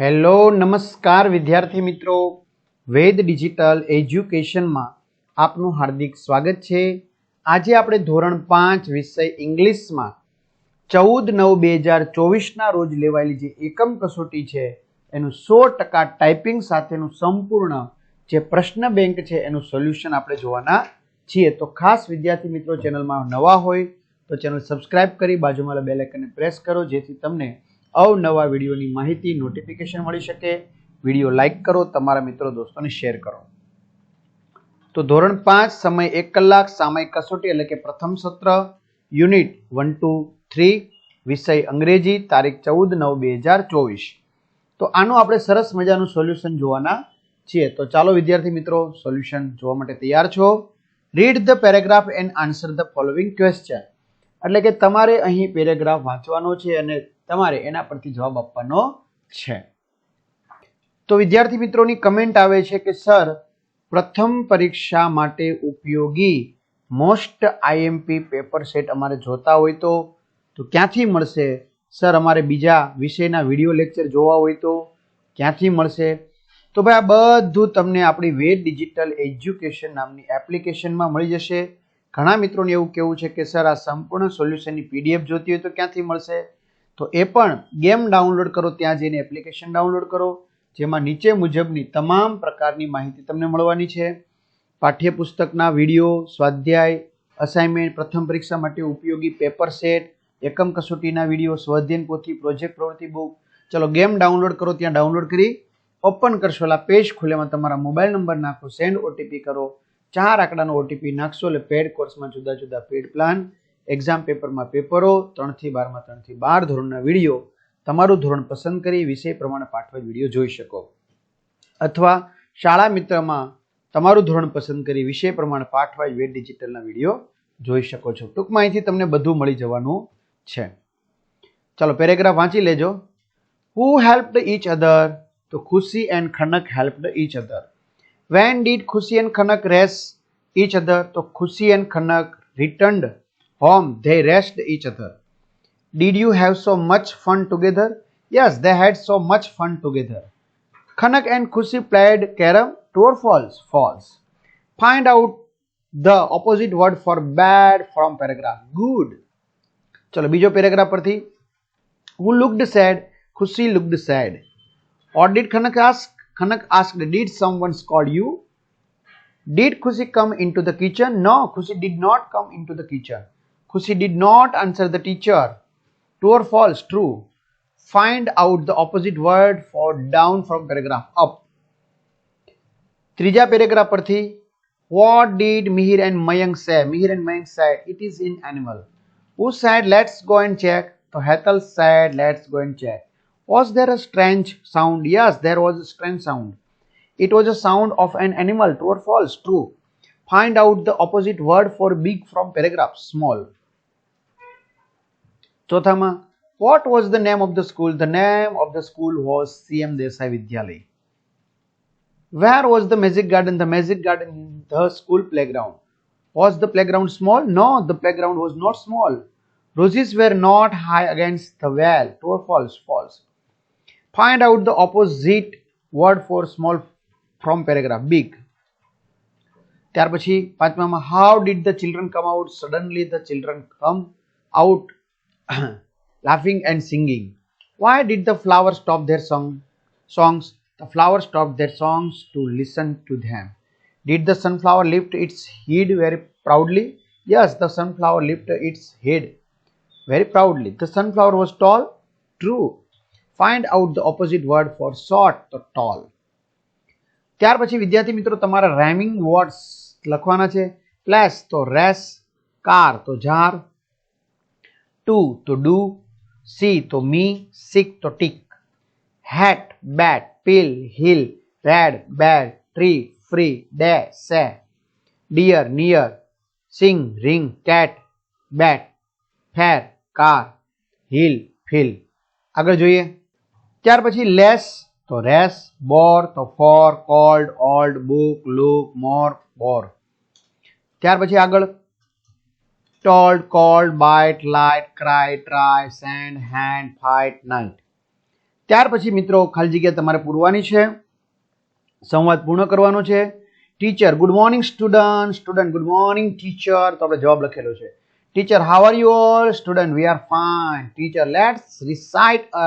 Hello નમસ્કાર વિદ્યાર્થી મિત્રો વેદ ડિજિટલ એજ્યુકેશનમાં આપનું હાર્દિક સ્વાગત છે આજે આપણે ધોરણ પાંચ વિષય ઇંગ્લિશમાં ચૌદ નવ બે હજાર ચોવીસના રોજ લેવાયેલી જે એકમ કસોટી છે એનું સો ટકા ટાઈપિંગ સાથેનું સંપૂર્ણ જે પ્રશ્ન બેંક છે એનું સોલ્યુશન આપણે જોવાના છીએ તો ખાસ વિદ્યાર્થી મિત્રો ચેનલમાં નવા હોય તો ચેનલ સબસ્ક્રાઇબ કરી બાજુમાં બેલ આઇકનને પ્રેસ કરો જેથી તમને અવનવા વિડીયોની માહિતી નોટિફિકેશન મળી શકે વિડીયો લાઇક કરો તમારા મિત્રો દોસ્તોને શેર કરો તો ધોરણ પાંચ સમય એક કલાક સામય કસોટી એટલે કે પ્રથમ સત્ર યુનિટ વન ટુ થ્રી વિષય અંગ્રેજી તારીખ ચૌદ નવ બે હજાર ચોવીસ તો આનું આપણે સરસ મજાનું સોલ્યુશન જોવાના છીએ તો ચાલો વિદ્યાર્થી મિત્રો સોલ્યુશન જોવા માટે તૈયાર છો read the paragraph and answer the following question એટલે કે તમારે અહીં પેરેગ્રાફ વાંચવાનો છે અને તમારે એના પરથી જવાબ આપવાનો છે તો વિદ્યાર્થી મિત્રોની કમેન્ટ આવે છે કે સર પ્રથમ પરીક્ષા માટે ઉપયોગી મોસ્ટ આઈએમપી પેપર સેટ અમારે જોતા હોય તો તો ક્યાંથી મળશે સર અમારે બીજા વિષયના વિડીયો લેક્ચર જોવા હોય તો ક્યાંથી મળશે તો ભાઈ આ બધું તમને આપણી વેદ ડિજિટલ એજ્યુકેશન નામની એપ્લિકેશનમાં મળી જશે ઘણા મિત્રોને એવું કહેવું છે કે સર આ સંપૂર્ણ સોલ્યુશનની પીડીએફ જોતી હોય તો ક્યાંથી મળશે તો એ પણ ગેમ ડાઉનલોડ કરો ત્યાં જઈને એપ્લિકેશન ડાઉનલોડ કરો જેમાં નીચે મુજબની તમામ પ્રકારની માહિતી તમને મળવાની છે પાઠ્યપુસ્તકના વિડીયો સ્વાધ્યાય અસાઇનમેન્ટ પ્રથમ પરીક્ષા માટે ઉપયોગી પેપર સેટ એકમ કસોટીના વિડીયો સ્વાધ્યન પોથી પ્રોજેક્ટ પ્રવૃત્તિ બુક ચલો ગેમ ડાઉનલોડ કરો ત્યાં ડાઉનલોડ કરી ઓપન કરશો એટલે પેજ ખુલેમાં તમારા મોબાઈલ નંબર નાખો સેન્ડ ઓટીપી કરો ચાર આંકડાનો ઓટીપી નાખશો એટલે પેડ કોર્સમાં જુદા જુદા પેડ પ્લાન એક્ઝામ પેપરમાં પેપરો ત્રણથી બારમાં ત્રણથી બાર ધોરણના વિડીયો તમારું ધોરણ પસંદ કરી વિષય પ્રમાણે પાઠવા વિડીયો જોઈ શકો અથવા શાળા મિત્રમાં તમારું ધોરણ પસંદ કરી વિષય પ્રમાણે પાઠવાય વેદ ડિજિટલના વિડીયો જોઈ શકો છો ટૂંકમાં અહીંથી તમને બધું મળી જવાનું છે ચાલો પેરેગ્રાફ વાંચી લેજો હુ હેલ્પડ ઇચ અધર તો Khushi and Khanak helped each other when did Khushi and Khanak race each other તો Khushi and Khanak returned home they rest each other. Did you have so much fun together? Yes, they had so much fun together. Khanak and Khushi played carom. True or false? False. Find out the opposite word for bad from paragraph. Good. ચલો બીજો paragraph પરથી who looked sad Khushi looked sad or did Khanak ask Khanak ask did some once cold you did Khushi come in two the kitchen no Khushi did not come in two the kitchen who she did not answer the teacher. True or false? True. Find out the opposite word for down from paragraph up. Trija paragraph parthi. What did Mihir and Mayang say? Mihir and Mayang said it is in animal. Who said let's go and check? So Hetal said let's go and check. Was there a strange sound? Yes, there was a strange sound. It was a sound of an animal. True or false? True. Find out the opposite word for big from paragraph small. Chothama, what was the name of the school? The name of the school was CM Desai Vidyalay. Where was the magic garden? The magic garden, the school playground. Was the playground small? No, the playground was not small. Roses were not high against the wall. True or false? False. Find out the opposite word for small from paragraph. Big. How did the children come out? Suddenly the children come out laughing and singing. Why did the flowers stop their song, songs? The flowers stopped their songs to listen to them. Did the sunflower lift its head very proudly? Yes, the sunflower lifted its head very proudly. The sunflower was tall? True. Find out the opposite word for short or tall. ત્યાર પછી વિદ્યાર્થી મિત્રો તમારા rhyming words લખવાના છે place તો race car તો ઝાર to तो डू सी तो मी सिक तो tick hat bat pill hill red bad tree free day say dear near sing ring cat bat fair car hill fill આગળ જોઈએ ત્યાર પછી લેસ તો રેસ બોર તો four cold old book look more bore ત્યાર પછી આગળ told, called, bite, light, cry, try, send, hand, fight, night. ત્યાર પછી મિત્રો ખાલી જગ્યા તમારે પૂરવાની છે સંવાદ પૂર્ણ કરવાનો છે teacher good morning student student good morning teacher તો આપણે જવાબ લખેલો છે teacher how are you all student we are fine teacher let's recite a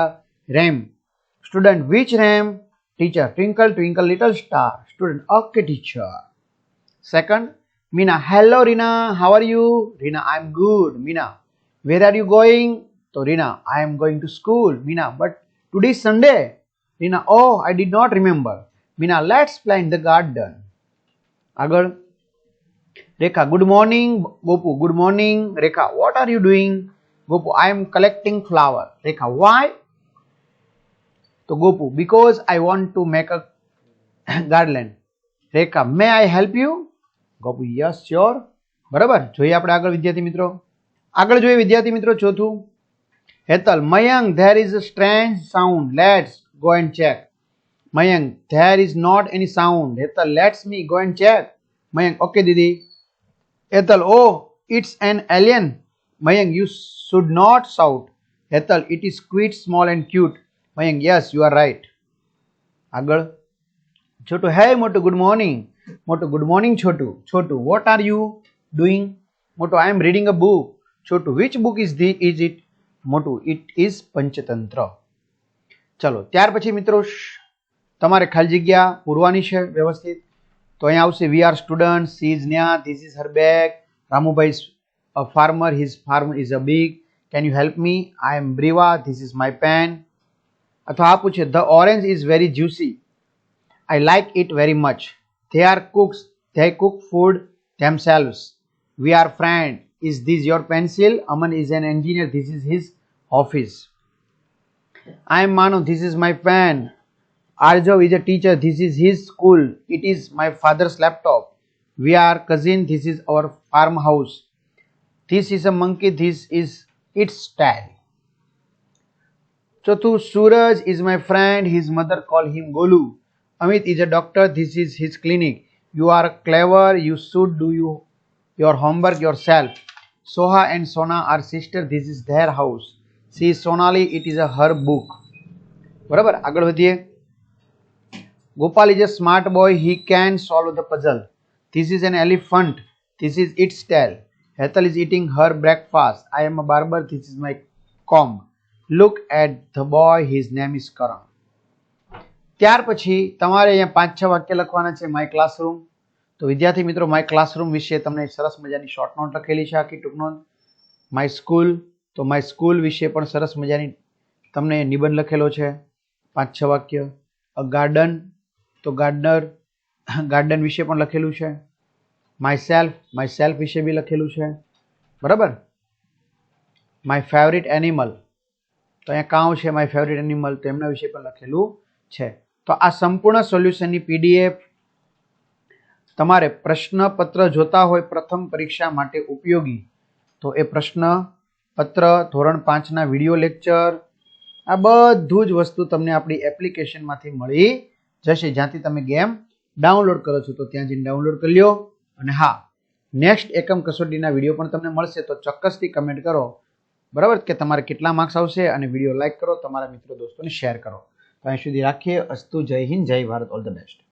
rhyme student which rhyme teacher twinkle twinkle little star student okay teacher second Mina, hello Rina, how are you? Rina, I'm good. Mina, where are you going? So Rina, I am going to school. Mina, but today is Sunday. Rina, oh, I did not remember. Mina, let's plant the garden. Agar, Rekha, good morning. Gopu, good morning. Rekha, what are you doing? Gopu, I am collecting flower. Rekha, why? So Gopu, because I want to make a garland. Rekha, may I help you? Gopu yes sure બરાબર જોઈએ આપણે આગળ વિદ્યાર્થી મિત્રો આગળ જોઈએ વિદ્યાર્થી મિત્રો ચોથું Hetal Mayank there is a strange sound let's go and check Mayank there is not any sound Hetal let's me go and check Mayank okay દીદી Hetal oh it's an alien Mayank you should not shout Hetal it is quite small and cute Mayank yes you are right આગળ Chhotu hey Motu good morning Motu good morning Chhotu Chhotu what are you doing Motu I am reading a book Chhotu which book is the is it Motu it is Panchatantra ચલો ત્યાર પછી મિત્રો તમારે ખાલી જગ્યા પૂરવાની છે વ્યવસ્થિત તો અહીંયા આવશે we are student she is Nia this is her bag Ramubhai a farmer his farmer is a big can you help me I am brave this is my pen અથવા આ પૂછે the orange is very juicy I like it very much They are cooks. They cook food themselves. We are friends. Is this your pencil? Aman is an engineer. This is his office. I am Manu. This is my pen. Arjov is a teacher. This is his school. It is my father's laptop. We are cousin. This is our farmhouse. This is a monkey. This is its tail. Chotu Suraj is my friend. His mother call him Golu. Amit is a doctor. This is his clinic. You are clever. You should do your homework yourself. Soha and Sona are sisters. This is their house. See Sonali. It is a her book. Whatever. Agar Gopal is a smart boy. He can solve the puzzle. This is an elephant. This is its tail. Hetal is eating her breakfast. I am a barber. This is my comb. Look at the boy. His name is Karan. ત્યાર પછી તમારે અહીંયા પાંચ છ વાક્ય લખવાના છે my classroom તો વિદ્યાર્થી મિત્રો માય ક્લાસરૂમ વિશે તમને સરસ મજાની શોર્ટ નોટ લખેલી છે આખી ટૂંક નોટ માય સ્કૂલ તો માય સ્કૂલ વિશે પણ સરસ મજાની તમને નિબંધ લખેલો છે પાંચ છ વાક્ય અ ગાર્ડન તો ગાર્ડનર ગાર્ડન વિશે પણ લખેલું છે માય સેલ્ફ માય સેલ્ફ વિશે બી લખેલું છે બરાબર માય ફેવરિટ એનિમલ તો અહીંયા કાઉ છે માય ફેવરિટ એનિમલ તો એમના વિશે પણ લખેલું છે તો આ સંપૂર્ણ સોલ્યુશનની પીડીએફ તમારે પ્રશ્નપત્ર જોતા હોય પ્રથમ પરીક્ષા માટે ઉપયોગી તો એ પ્રશ્નપત્ર ધોરણ પાંચના વિડીયો લેક્ચર આ બધું જ વસ્તુ તમને આપણી એપ્લિકેશનમાંથી મળી જશે જ્યાંથી તમે ગેમ ડાઉનલોડ કરો છો તો ત્યાં જઈને ડાઉનલોડ કરી લો અને હા નેક્સ્ટ એકમ કસોટીના વિડીયો પણ તમને મળશે તો ચોક્કસથી કમેન્ટ કરો બરાબર કે તમારે કેટલા માર્ક્સ આવશે અને વિડીયો લાઇક કરો તમારા મિત્રો દોસ્તોને શેર કરો તો સુધી રાખીએ અસ્તુ જય હિન્દ જય ભારત ઓલ ધ બેસ્ટ